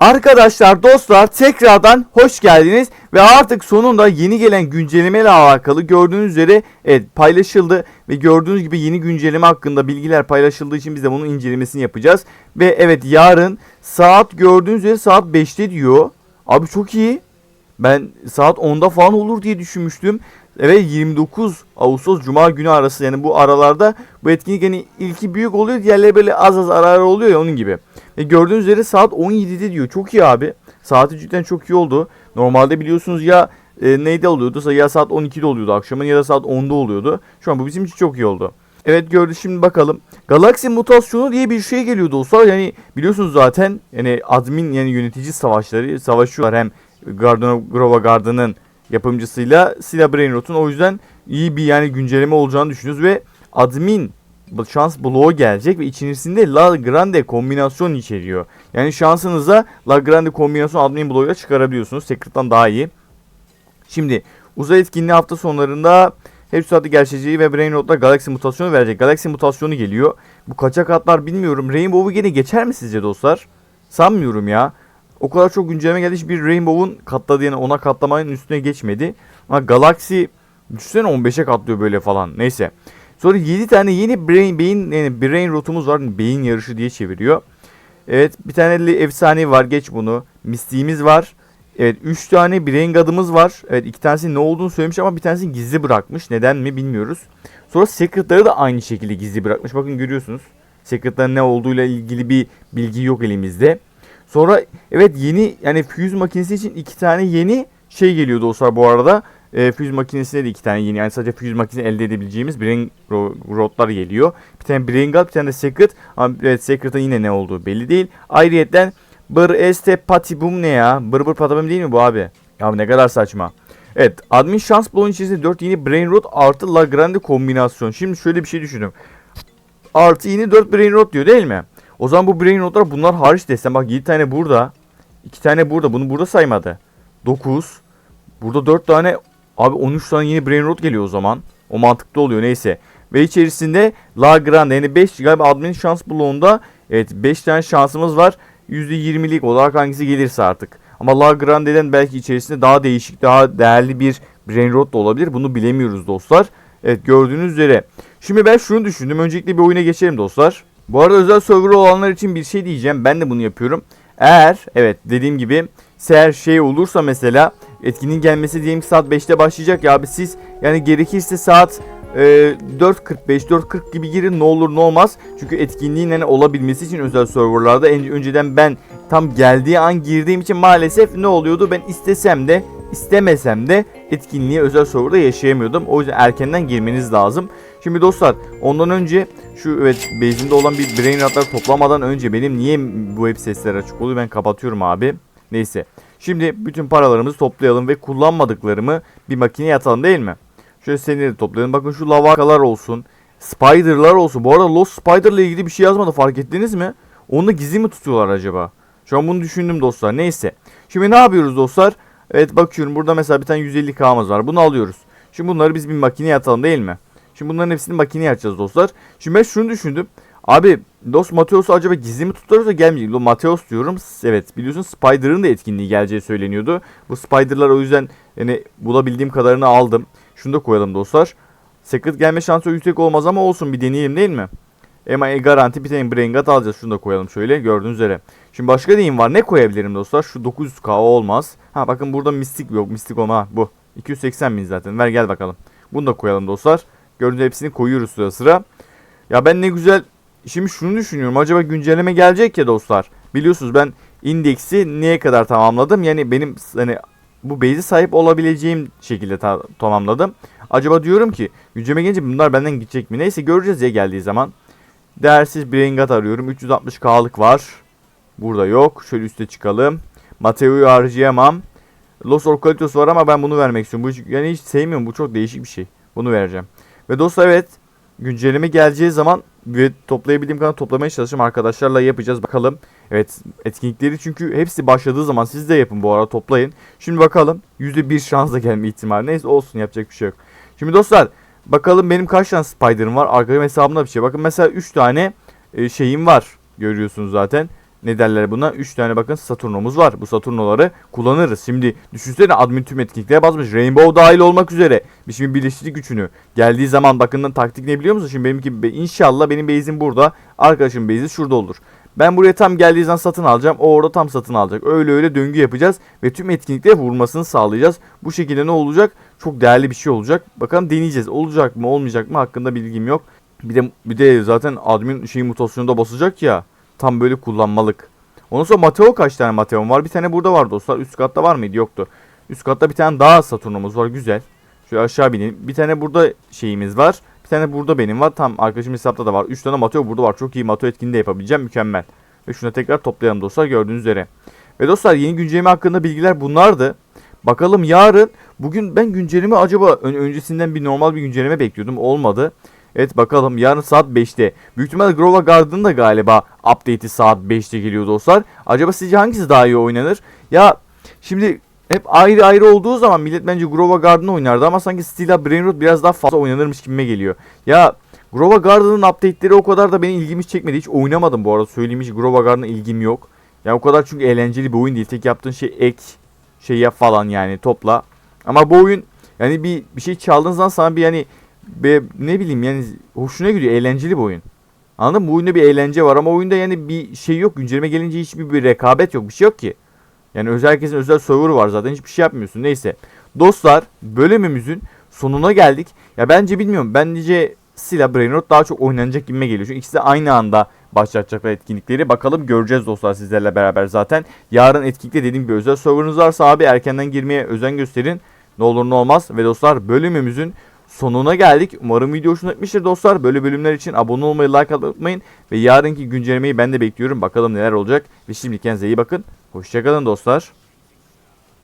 Arkadaşlar dostlar tekrardan hoş geldiniz ve artık sonunda yeni gelen güncelleme ile alakalı gördüğünüz üzere evet paylaşıldı ve gördüğünüz gibi yeni güncelleme hakkında bilgiler paylaşıldığı için biz de bunun incelemesini yapacağız. Ve evet yarın saat gördüğünüz üzere saat 5'te diyor. Abi çok iyi. Ben saat 10'da falan olur diye düşünmüştüm. Evet 29 Ağustos Cuma günü arası yani bu aralarda bu etkinlik hani ilki büyük oluyor diğerleri böyle az az ara ara oluyor ya onun gibi. Ve gördüğünüz üzere saat 17'de diyor. Çok iyi abi. Saati cidden çok iyi oldu. Normalde biliyorsunuz ya e, neyde oluyordu? Ya saat 12'de oluyordu akşamın ya da saat 10'da oluyordu. Şu an bu bizim için çok iyi oldu. Evet gördü şimdi bakalım. Galaksi mutasyonu diye bir şey geliyor dostlar. Yani biliyorsunuz zaten yani admin yani yönetici savaşları savaşıyorlar hem Gardner Grova Garden'ın yapımcısıyla Sila Brainrot'un o yüzden iyi bir yani güncelleme olacağını düşünüyoruz ve admin şans bloğu gelecek ve içerisinde La Grande kombinasyon içeriyor. Yani şansınıza La Grande kombinasyon admin bloğuyla çıkarabiliyorsunuz. Secret'tan daha iyi. Şimdi uzay etkinliği hafta sonlarında hep saatte gerçeği ve Brainrot'la Galaxy mutasyonu verecek. Galaxy mutasyonu geliyor. Bu kaçak atlar bilmiyorum. Rainbow'u gene geçer mi sizce dostlar? Sanmıyorum ya. O kadar çok güncelleme geldi hiçbir Rainbow'un katladığı ona katlamanın üstüne geçmedi. Ama Galaxy düşünsene 15'e katlıyor böyle falan. Neyse. Sonra 7 tane yeni brain, beyin, yani brain rotumuz var. Beyin yarışı diye çeviriyor. Evet bir tane efsane var. Geç bunu. Mistiğimiz var. Evet 3 tane brain god'ımız var. Evet iki tanesi ne olduğunu söylemiş ama bir tanesi gizli bırakmış. Neden mi bilmiyoruz. Sonra secret'ları da aynı şekilde gizli bırakmış. Bakın görüyorsunuz. Secret'ların ne olduğuyla ilgili bir bilgi yok elimizde. Sonra evet yeni yani fuse makinesi için iki tane yeni şey geliyor dostlar bu arada. E, fuse makinesine de iki tane yeni yani sadece fuse makinesi elde edebileceğimiz brain ro- rodlar geliyor. Bir tane brain god bir tane de secret ama evet secret'ın yine ne olduğu belli değil. Ayrıyeten bır este patibum ne ya? Bır bır patibum değil mi bu abi? Ya ne kadar saçma. Evet admin şans bloğun içerisinde 4 yeni brain rod artı la grande kombinasyon. Şimdi şöyle bir şey düşünün. Artı yeni 4 brain rod diyor değil mi? O zaman bu brain rotlar bunlar hariç desem bak 7 tane burada. 2 tane burada. Bunu burada saymadı. 9. Burada 4 tane abi 13 tane yeni brain rot geliyor o zaman. O mantıklı oluyor neyse. Ve içerisinde La Grande yani 5 galiba admin şans bloğunda evet 5 tane şansımız var. %20'lik olarak hangisi gelirse artık. Ama La Grande'den belki içerisinde daha değişik, daha değerli bir brain rot da olabilir. Bunu bilemiyoruz dostlar. Evet gördüğünüz üzere. Şimdi ben şunu düşündüm. Öncelikle bir oyuna geçelim dostlar. Bu arada özel server olanlar için bir şey diyeceğim. Ben de bunu yapıyorum. Eğer evet dediğim gibi eğer şey olursa mesela etkinliğin gelmesi diyelim ki saat 5'te başlayacak ya abi siz yani gerekirse saat e, 4.45 4.40 gibi girin ne olur ne olmaz. Çünkü etkinliğin hani olabilmesi için özel serverlarda en önceden ben tam geldiği an girdiğim için maalesef ne oluyordu ben istesem de istemesem de etkinliği özel serverda yaşayamıyordum. O yüzden erkenden girmeniz lazım. Şimdi dostlar ondan önce şu evet base'inde olan bir brain rotları toplamadan önce benim niye bu web sesleri açık oluyor ben kapatıyorum abi. Neyse. Şimdi bütün paralarımızı toplayalım ve kullanmadıklarımı bir makineye atalım değil mi? Şöyle seni de toplayalım. Bakın şu lavakalar olsun. Spider'lar olsun. Bu arada Lost Spider ile ilgili bir şey yazmadı fark ettiniz mi? Onu gizli mi tutuyorlar acaba? Şu an bunu düşündüm dostlar. Neyse. Şimdi ne yapıyoruz dostlar? Evet bakıyorum burada mesela bir tane 150k'mız var. Bunu alıyoruz. Şimdi bunları biz bir makineye atalım değil mi? Şimdi bunların hepsini makineye atacağız dostlar. Şimdi ben şunu düşündüm. Abi Los Mateos'u acaba gizli mi tutarsa gelmeyecek. Lo Mateos diyorum. Evet biliyorsun Spider'ın da etkinliği geleceği söyleniyordu. Bu Spider'lar o yüzden yani bulabildiğim kadarını aldım. Şunu da koyalım dostlar. Secret gelme şansı yüksek olmaz ama olsun bir deneyelim değil mi? Ama garanti bir tane Brain God alacağız. Şunu da koyalım şöyle gördüğünüz üzere. Şimdi başka neyim var? Ne koyabilirim dostlar? Şu 900k olmaz. Ha bakın burada mistik yok. Mistik olma bu. 280 bin zaten. Ver gel bakalım. Bunu da koyalım dostlar. Gördüğünüz hepsini koyuyoruz sıra sıra. Ya ben ne güzel şimdi şunu düşünüyorum. Acaba güncelleme gelecek ya dostlar. Biliyorsunuz ben indeksi neye kadar tamamladım? Yani benim hani bu base'e sahip olabileceğim şekilde ta- tamamladım. Acaba diyorum ki güncelleme gelince bunlar benden gidecek mi? Neyse göreceğiz ya geldiği zaman. Değersiz bir engat arıyorum. 360k'lık var. Burada yok. Şöyle üste çıkalım. Mateo'yu harcayamam. Los Orcalitos var ama ben bunu vermek istiyorum. Bu yani hiç sevmiyorum. Bu çok değişik bir şey. Bunu vereceğim. Ve dostlar evet güncelleme geleceği zaman ve toplayabildiğim kadar toplamaya çalışacağım. Arkadaşlarla yapacağız bakalım. Evet etkinlikleri çünkü hepsi başladığı zaman siz de yapın bu arada toplayın. Şimdi bakalım %1 şansla gelme ihtimali. Neyse olsun yapacak bir şey yok. Şimdi dostlar bakalım benim kaç tane spider'ım var. Arkadaşım hesabımda bir şey. Bakın mesela 3 tane e, şeyim var. Görüyorsunuz zaten. Ne derler buna? 3 tane bakın Saturnumuz var. Bu Saturnoları kullanırız. Şimdi düşünsene admin tüm etkinliklere basmış. Rainbow dahil olmak üzere. Biz şimdi birleştirdik üçünü. Geldiği zaman bakın taktik ne biliyor musun? Şimdi benimki inşallah benim base'im burada. Arkadaşım base'i şurada olur. Ben buraya tam geldiği zaman satın alacağım. O orada tam satın alacak. Öyle öyle döngü yapacağız. Ve tüm etkinliklere vurmasını sağlayacağız. Bu şekilde ne olacak? Çok değerli bir şey olacak. Bakalım deneyeceğiz. Olacak mı olmayacak mı hakkında bilgim yok. Bir de bir de zaten admin şey mutasyonunda basacak ya. Tam böyle kullanmalık. Ondan sonra Mateo kaç tane Mateo'm var? Bir tane burada var dostlar. Üst katta var mıydı? Yoktu. Üst katta bir tane daha Saturn'umuz var. Güzel. Şöyle aşağı binelim. Bir tane burada şeyimiz var. Bir tane burada benim var. Tam arkadaşım hesapta da var. 3 tane Mateo burada var. Çok iyi Mateo etkinliği de yapabileceğim. Mükemmel. Ve şuna tekrar toplayalım dostlar gördüğünüz üzere. Ve dostlar yeni güncelleme hakkında bilgiler bunlardı. Bakalım yarın bugün ben güncelleme acaba ön- öncesinden bir normal bir güncelleme bekliyordum. Olmadı. Evet bakalım yarın saat 5'te. Büyük ihtimalle Grova Garden da galiba update'i saat 5'te geliyor dostlar. Acaba sizce hangisi daha iyi oynanır? Ya şimdi hep ayrı ayrı olduğu zaman millet bence Grova Garden oynardı ama sanki Stila Brainrot biraz daha fazla oynanırmış gibime geliyor. Ya Grova Garden'ın update'leri o kadar da benim ilgimi çekmedi. Hiç oynamadım bu arada söyleyeyim hiç Grova Garden'a ilgim yok. Ya o kadar çünkü eğlenceli bir oyun değil. Tek yaptığın şey ek şey yap falan yani topla. Ama bu oyun yani bir bir şey çaldığın zaman sana bir yani be, ne bileyim yani hoşuna gidiyor. Eğlenceli bir oyun. Anladın mı? Bu oyunda bir eğlence var ama oyunda yani bir şey yok. Güncelleme gelince hiçbir bir rekabet yok. Bir şey yok ki. Yani özel herkesin özel server var zaten. Hiçbir şey yapmıyorsun. Neyse. Dostlar bölümümüzün sonuna geldik. Ya bence bilmiyorum. Bence Sila Brainrot daha çok oynanacak gibime geliyor. Çünkü ikisi de aynı anda başlatacaklar etkinlikleri. Bakalım göreceğiz dostlar sizlerle beraber zaten. Yarın etkinlikte dediğim gibi özel serverınız varsa abi erkenden girmeye özen gösterin. Ne olur ne olmaz. Ve dostlar bölümümüzün sonuna geldik. Umarım video hoşuna gitmiştir dostlar. Böyle bölümler için abone olmayı, like atmayı unutmayın. Ve yarınki güncellemeyi ben de bekliyorum. Bakalım neler olacak. Ve şimdi kendinize iyi bakın. Hoşçakalın dostlar.